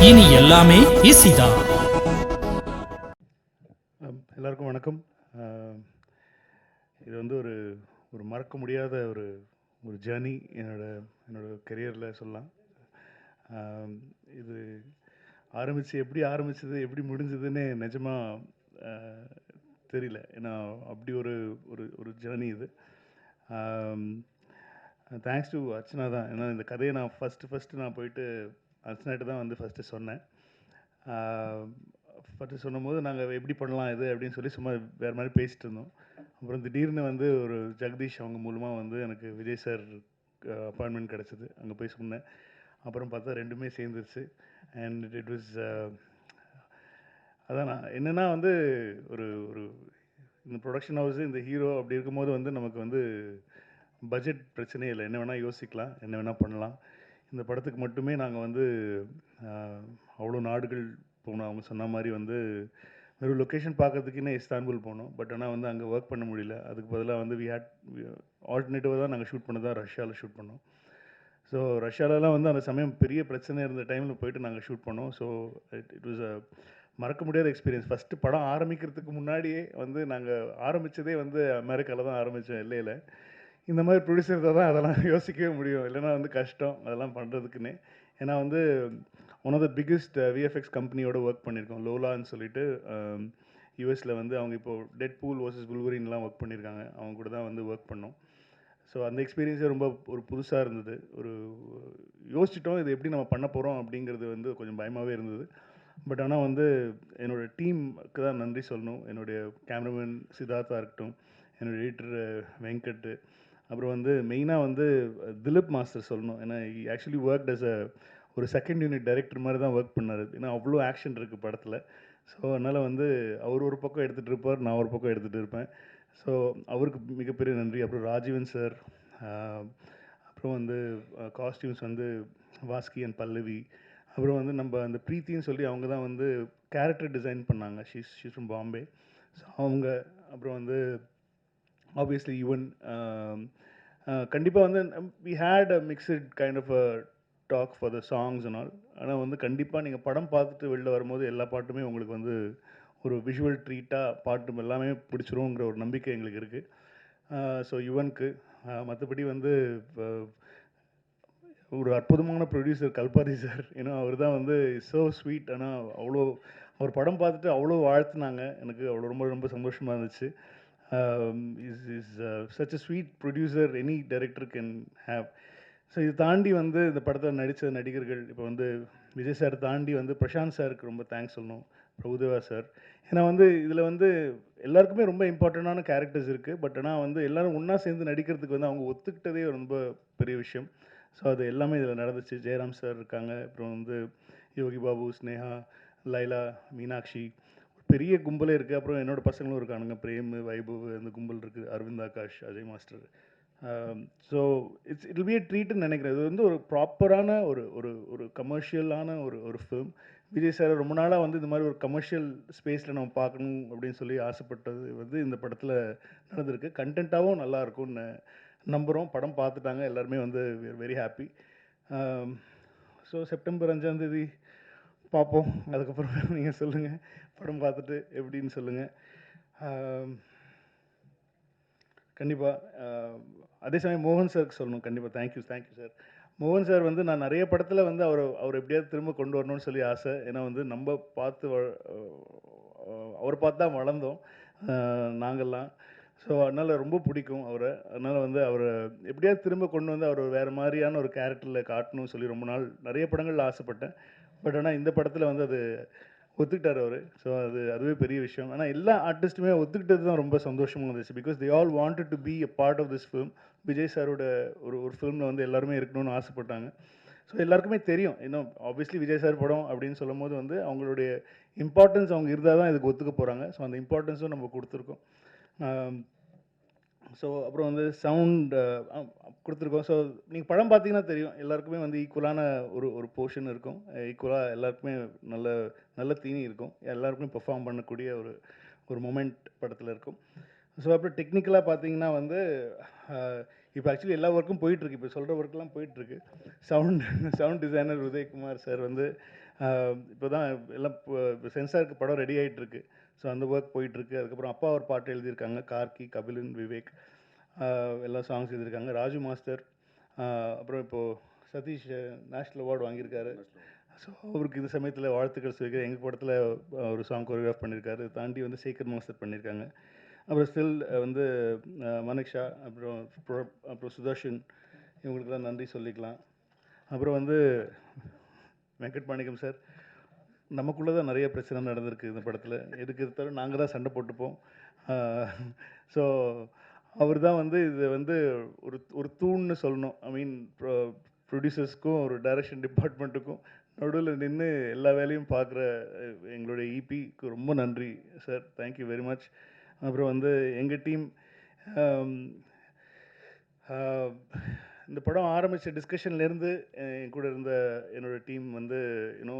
இனி எல்லாமே அம், எல்லாருக்கும் வணக்கம். இது வந்து ஒரு ஒரு மறக்க முடியாத ஒரு ஒரு ஜேர்னி என்னோட என்னோட கெரியரில் சொல்லலாம். இது ஆரம்பித்து எப்படி ஆரம்பிச்சது எப்படி முடிஞ்சதுன்னு நிஜமாக தெரியல. ஏன்னா அப்படி ஒரு ஒரு ஒரு ஜேர்னி இது. தேங்க்ஸ் டு அர்ச்சனா தான். ஏன்னா இந்த கதையை நான் ஃபஸ்ட்டு ஃபஸ்ட்டு நான் போயிட்டு அர்ச்சனாட்டு தான் வந்து ஃபஸ்ட்டு சொன்னேன். ஃபஸ்ட்டு சொன்னபோது நாங்கள் எப்படி பண்ணலாம் இது அப்படின்னு சொல்லி சும்மா வேறு மாதிரி பேசிகிட்டு இருந்தோம். அப்புறம் திடீர்னு வந்து ஒரு ஜெகதீஷ் அவங்க மூலமாக வந்து எனக்கு விஜய் சார் அப்பாயின்மெண்ட் கிடச்சிது. அங்கே போய் சொன்னேன். அப்புறம் பார்த்தா ரெண்டுமே சேர்ந்துருச்சு. அண்ட் இட் வாஸ் அதான் நான் என்னென்னா வந்து ஒரு ஒரு இந்த ப்ரொடக்ஷன் ஹவுஸு இந்த ஹீரோ அப்படி இருக்கும்போது வந்து நமக்கு வந்து பட்ஜெட் பிரச்சனையே இல்லை. என்ன வேணால் யோசிக்கலாம் என்ன வேணால் பண்ணலாம். இந்த படத்துக்கு மட்டுமே நாங்கள் வந்து அவ்வளோ நாடுகள் போனோம். அவங்க சொன்ன மாதிரி வந்து வெறும் லொக்கேஷன் பார்க்கறதுக்குன்னே இஸ்தான்புல் போனோம். பட் ஆனால் வந்து அங்கே ஒர்க் பண்ண முடியல. அதுக்கு பதிலாக வந்து வி ஹேட் ஆல்டர்னேட்டிவாக தான் நாங்கள் ஷூட் பண்ணதான் ரஷ்யாவில் ஷூட் பண்ணோம். ஸோ ரஷ்யாவிலலாம் வந்து அந்த சமயம் பெரிய பிரச்சனை இருந்த டைமில் போயிட்டு நாங்கள் ஷூட் பண்ணோம். So it it was a மறக்க முடியாத எக்ஸ்பீரியன்ஸ் ஃபஸ்ட்டு படம் ஆரம்பிக்கிறதுக்கு முன்னாடியே வந்து நாங்கள் ஆரம்பித்ததே வந்து அமெரிக்காவில் தான் ஆரம்பித்தோம் எல்லையில். இந்த மாதிரி ப்ரொடியூசர் தான் அதெல்லாம் யோசிக்கவே முடியும். இல்லைன்னா வந்து கஷ்டம் அதெல்லாம் பண்ணுறதுக்குன்னே ஏன்னா வந்து one of the biggest VFX கம்பெனியோட ஒர்க் பண்ணியிருக்கோம். லோலான்னு சொல்லிட்டு um, யூஎஸில் வந்து அவங்க இப்போ டெட் பூல் வர்சஸ் புல்வரின்லாம் ஒர்க் பண்ணியிருக்காங்க. அவங்க கூட தான் வந்து ஒர்க் பண்ணோம். ஸோ அந்த எக்ஸ்பீரியன்ஸே ரொம்ப ஒரு புதுசாக இருந்தது. ஒரு யோசிச்சிட்டோம் இது எப்படி நம்ம பண்ண போகிறோம் அப்படிங்கிறது வந்து கொஞ்சம் பயமாகவே இருந்தது. பட் ஆனால் வந்து என்னோட டீமுக்கு தான் நன்றி சொல்லணும். என்னுடைய கேமராமேன் சித்தார்த்தா இருக்கட்டும் என்னுடைய எடிட்டர் வெங்கட் அப்புறம் வந்து மெயினாக வந்து திலீப் மாஸ்டர் சொல்லணும். ஏன்னா ஆக்சுவலி ஒர்க் அஸ் அ ஒரு செகண்ட் யூனிட் டைரக்டர் மாதிரி தான் ஒர்க் பண்ணார். ஏன்னா அவ்வளோ ஆக்ஷன் இருக்குது படத்தில். ஸோ அதனால் வந்து அவர் ஒரு பக்கம் எடுத்துகிட்டு இருப்பார் நான் ஒரு பக்கம் எடுத்துகிட்டு இருப்பேன். ஸோ அவருக்கு மிகப்பெரிய நன்றி. அப்புறம் ராஜீவன் சார் அப்புறம் வந்து காஸ்டியூம்ஸ் வந்து வாஸ்கி அண்ட் பல்லவி அப்புறம் வந்து நம்ம அந்த ப்ரீத்தின்னு சொல்லி அவங்க தான் வந்து கேரக்டர் டிசைன் பண்ணாங்க. She's she's from Bombay so அவங்க அப்புறம் வந்து ஆப்வியஸ்லி ஈவன் கண்டிப்பாக வந்து we had a mixed kind of a talk for the songs and all ஆனால் வந்து கண்டிப்பாக நீங்கள் படம் பார்த்துட்டு வெளில வரும்போது எல்லா பாட்டுமே உங்களுக்கு வந்து ஒரு விஷுவல் ட்ரீட்டாக பாட்டு எல்லாமே பிடிச்சிருங்கிற ஒரு நம்பிக்கை எங்களுக்கு இருக்குது ஸோ uh, யுவனுக்கு uh, மற்றபடி வந்து இப்போ ஒரு அற்புதமான ப்ரொடியூசர் கல்பாதி சார் ஏன்னா அவர் தான் வந்து ஸோ ஸ்வீட் ஆனால் அவ்வளோ அவர் படம் பார்த்துட்டு அவ்வளோ வாழ்த்துனாங்க. எனக்கு அவ்வளோ ரொம்ப ரொம்ப சந்தோஷமாக இருந்துச்சு. Is is such a sweet producer any director can have so இது தாண்டி வந்து இந்த படத்தில் நடித்த நடிகர்கள் இப்போ வந்து விஜய் சார் தாண்டி வந்து பிரசாந்த் சாருக்கு ரொம்ப தேங்க்ஸ் சொல்லணும். பிரபுதேவா சார் ஏன்னா வந்து இதில் வந்து எல்லாருக்குமே ரொம்ப இம்பார்ட்டண்ட்டான கேரக்டர்ஸ் இருக்குது பட் ஆனால் வந்து எல்லோரும் ஒன்றா சேர்ந்து நடிக்கிறதுக்கு வந்து அவங்க ஒத்துக்கிட்டதே ரொம்ப பெரிய விஷயம். ஸோ அது எல்லாமே இதில் நடந்துச்சு. ஜெயராம் சார் இருக்காங்க. அப்புறம் வந்து யோகி பாபு ஸ்னேகா லைலா மீனாட்சி. ஒரு பெரிய கும்பலே இருக்குது அப்புறம் என்னோட பசங்களும் இருக்கானுங்க. பிரேம் வைபவ் அந்த கும்பல் இருக்குது Aravind Akash Ajay master so it's it be ட்ரீட்னு நினைக்கிறேன். இது வந்து ஒரு ப்ராப்பரான ஒரு ஒரு ஒரு கமர்ஷியலான ஒரு ஒரு ஃபிலிம் விஜய் சார் ரொம்ப நாளாக வந்து இந்த மாதிரி ஒரு கமர்ஷியல் ஸ்பேஸில் நம்ம பார்க்கணும் அப்படின்னு சொல்லி ஆசைப்பட்டது வந்து இந்த படத்தில் நடந்திருக்கு. கண்டென்ட்டாகவும் நல்லாயிருக்கும்னு நம்புகிறோம் படம் பார்த்துட்டாங்க. எல்லாருமே வந்து வெரி ஹாப்பி ஸோ செப்டம்பர் அஞ்சாந்தேதி பார்ப்போம். அதுக்கப்புறம் நீங்கள் சொல்லுங்கள் படம் பார்த்துட்டு எப்படின்னு சொல்லுங்கள் கண்டிப்பாக அதே சமயம் மோகன் சாருக்கு சொல்லணும். கண்டிப்பாக thank you thank you sir மோகன் சார் வந்து நான் நிறைய படத்தில் வந்து அவர் அவர் எப்படியாவது திரும்ப கொண்டு வரணும்னு சொல்லி ஆசை. ஏன்னா வந்து நம்ம பார்த்து வ- அவரை பார்த்து தான் வளர்ந்தோம் நாங்கள்லாம். ஸோ அதனால் ரொம்ப பிடிக்கும் அவரை. அதனால் வந்து அவரை எப்படியாவது திரும்ப கொண்டு வந்து அவர் வேறு மாதிரியான ஒரு கேரக்டரில் காட்டணும்னு சொல்லி ரொம்ப நாள் நிறைய படங்களில் ஆசைப்பட்டேன். பட் ஆனால் இந்த படத்தில் வந்து அது ஒத்துக்கிட்டார் அவர். ஸோ அது அதுவே பெரிய விஷயம். ஆனால் எல்லா ஆர்டிஸ்ட்டுமே ஒத்துக்கிட்டது தான் ரொம்ப சந்தோஷமாக இருந்துச்சு. Because they all wanted to be a part of this film Vijay சாரோட ஒரு ஒரு ஃபிலிமில் வந்து எல்லாருமே இருக்கணும்னு ஆசைப்பட்டாங்க. ஸோ எல்லாருக்குமே தெரியும். இன்னும் ஆப்வியஸ்லி விஜய் சார் படம் அப்படின்னு சொல்லும் போது வந்து அவங்களுடைய இம்பார்ட்டன்ஸ் அவங்க இருந்தால் தான் இதுக்கு ஒத்துக்க போகிறாங்க ஸோ அந்த இம்பார்ட்டன்ஸும் நம்ம கொடுத்துருக்கோம். ஸோ அப்புறம் வந்து சவுண்ட் கொடுத்துருக்கோம். ஸோ நீங்கள் படம் பார்த்தீங்கன்னா தெரியும். எல்லாருக்குமே வந்து ஈக்குவலான ஒரு ஒரு போர்ஷன் இருக்கும். ஈக்குவலாக எல்லாருக்குமே நல்ல நல்ல தீனி இருக்கும். எல்லாருக்குமே பெர்ஃபார்ம் பண்ணக்கூடிய ஒரு ஒரு மொமெண்ட் படத்தில் இருக்கும். ஸோ அப்புறம் டெக்னிக்கலாக பார்த்தீங்கன்னா வந்து இப்போ ஆக்சுவலி எல்லா ஒர்க்கும் போயிட்டுருக்கு. இப்போ சொல்கிற ஒர்க்கெலாம் போயிட்டுருக்கு. Sound sound designer Udayakumar sir வந்து இப்போ தான் எல்லாம் சென்சாருக்கு படம் ரெடி ஆகிட்டுருக்கு ஸோ அந்த ஒர்க் போயிட்டுருக்கு. அதுக்கப்புறம் அப்பா ஒரு பாட்டு எழுதியிருக்காங்க. கார்கி கபிலன் விவேக். எல்லா சாங்ஸ் எழுதியிருக்காங்க. ராஜு மாஸ்டர் அப்புறம் இப்போது சதீஷ் நேஷ்னல் அவார்டு வாங்கியிருக்காரு. ஸோ அவருக்கு இந்த சமயத்தில் வாழ்த்துக்கள் சொல்லிக்கிறேன். எங்கள் படத்தில் ஒரு சாங் கொரியோகிராஃப் பண்ணியிருக்காரு. தாண்டி வந்து சேகர் மாஸ்டர் பண்ணியிருக்காங்க. அப்புறம் ஸ்டில் வந்து மனிஷா அப்புறம் அப்புறம் சுதர்ஷன். இவங்களுக்குலாம் நன்றி சொல்லிக்கலாம். அப்புறம் வந்து வெங்கட் மாணிக்கம் சார் நமக்குள்ளே தான் நிறைய பிரச்சனை நடந்திருக்கு இந்த படத்தில். எதுக்கு எடுத்தாலும் நாங்கள் தான் சண்டை போட்டுப்போம். ஸோ அவர் தான் வந்து இது வந்து ஒரு ஒரு தூண்னு சொல்லணும். ஐ மீன் ப்ரொடியூசர்ஸ்க்கும் ஒரு டைரக்ஷன் டிபார்ட்மெண்ட்டுக்கும் நடுவில் நின்று எல்லா வேலையும் பார்க்குற எங்களுடைய e இபிக்கு ரொம்ப நன்றி சார் தேங்க்யூ வெரி மச் அப்புறம் வந்து எங்கள் டீம் இந்த படம் ஆரம்பித்த டிஸ்கஷன்லேருந்து என் கூட இருந்த என்னோட டீம் வந்து யூனோ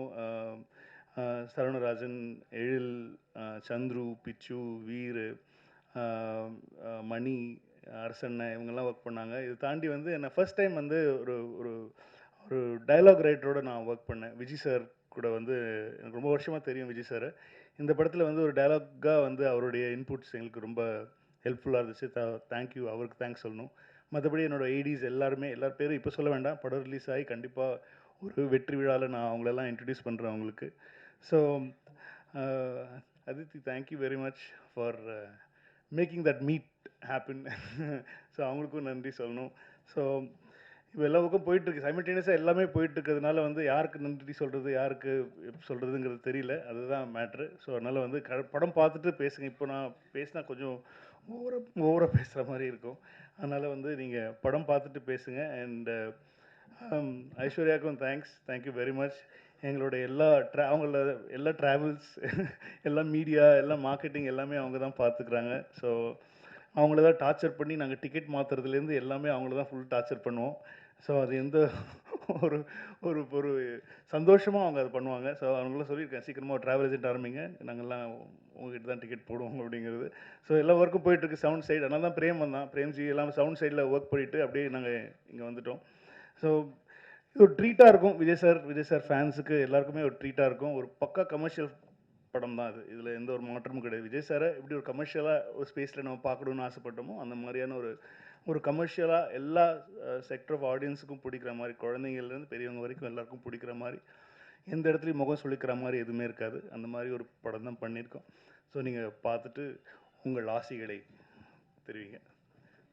சரவணராஜன் எழில் சந்துரு பிச்சு வீர் மணி அரசண்ணன் இவங்கெல்லாம் ஒர்க் பண்ணாங்க. இது தாண்டி வந்து என்னை ஃபஸ்ட் டைம் வந்து ஒரு ஒரு ஒரு டைலாக் ரைட்டரோட நான் ஒர்க் பண்ணேன். விஜய் சார் கூட வந்து எனக்கு ரொம்ப வருஷமாக தெரியும் விஜய் சார் இந்த படத்தில் வந்து ஒரு டைலாக்காக வந்து அவருடைய இன்புட்ஸ் எங்களுக்கு ரொம்ப ஹெல்ப்ஃபுல்லாக இருந்துச்சு. தேங்க்யூ அவருக்கு தேங்க்ஸ் சொல்லணும். மற்றபடி என்னோடய ஐடிஸ் எல்லாருமே எல்லார் பேரும் இப்போ சொல்ல வேண்டாம். படம் ரிலீஸ் ஆகி கண்டிப்பாக ஒரு வெற்றி விழாவில் நான் அவங்களெல்லாம் இன்ட்ரடியூஸ் பண்ணுறேன் அவங்களுக்கு. So Aditi thank you very much for making that meet happen so அவங்களுக்கும் நன்றி சொல்லணும். ஸோ இப்போ எல்லா பக்கம் போயிட்டுருக்கு. சைமல்டேனியஸாக எல்லாமே போயிட்டுருக்கிறதுனால வந்து யாருக்கு நன்றி சொல்கிறது யாருக்கு எப்படி சொல்கிறதுங்கிறது தெரியல. அதுதான் மேட்ரு ஸோ அதனால் வந்து க படம் பார்த்துட்டு பேசுங்க. இப்போ நான் பேசினா கொஞ்சம் ஓவராக ஓவராக பேசுகிற மாதிரி இருக்கும். அதனால் வந்து நீங்கள் படம் பார்த்துட்டு பேசுங்க. And um, ஐஸ்வர்யாவுக்கும் thanks thank you very much எங்களுடைய எல்லா ட்ரா அவங்கள எல்லா ட்ராவல்ஸ் எல்லா மீடியா எல்லா மார்க்கெட்டிங் எல்லாமே அவங்க தான் பார்த்துக்குறாங்க ஸோ அவங்கள தான் டார்ச்சர் பண்ணி நாங்கள் டிக்கெட் மாற்றுறதுலேருந்து எல்லாமே அவங்கள தான் ஃபுல் டார்ச்சர் பண்ணுவோம். ஸோ அது எந்த ஒரு ஒரு ஒரு சந்தோஷமாக அவங்க அதை பண்ணுவாங்க. ஸோ அவங்களாம் சொல்லியிருக்கேன் சீக்கிரமாக ஒரு ட்ராவல் ஏஜென்ட் ஆரம்பிங்க. நாங்கள்லாம் உங்ககிட்ட தான் டிக்கெட் போடுவோம் அப்படிங்கிறது. ஸோ எல்லா ஒர்க்கும் போயிட்டுருக்கு சவுண்ட் சைடு அதனால தான் பிரேம் வந்தான். பிரேம்ஜி எல்லாம் சவுண்ட் சைடில் ஒர்க் பண்ணிவிட்டு அப்படியே நாங்கள் இங்கே வந்துவிட்டோம் ஸோ இது ஒரு ட்ரீட்டாக இருக்கும். விஜய் சார் விஜய் சார் ஃபேன்ஸுக்கு எல்லாருக்குமே ஒரு ட்ரீட்டாக இருக்கும். ஒரு பக்கா கமர்ஷியல் படம் தான் இது இதில் எந்த ஒரு மாற்றமும் கிடையாது. விஜய் சாரை எப்படி ஒரு கமர்ஷியலாக ஒரு ஸ்பேஸில் நம்ம பார்க்கணுன்னு ஆசைப்பட்டோமோ அந்த மாதிரியான ஒரு ஒரு கமர்ஷியலாக எல்லா செக்டர் ஆஃப் ஆடியன்ஸுக்கும் பிடிக்கிற மாதிரி குழந்தைங்கள்லேருந்து பெரியவங்க வரைக்கும் எல்லாருக்கும் பிடிக்கிற மாதிரி எந்த இடத்துலையும் முகம் சொல்லிக்கிற மாதிரி எதுவுமே இருக்காது. அந்த மாதிரி ஒரு படம் தான் பண்ணியிருக்கோம். ஸோ நீங்கள் பார்த்துட்டு உங்கள் ஆசைகளை தெரிவிங்க.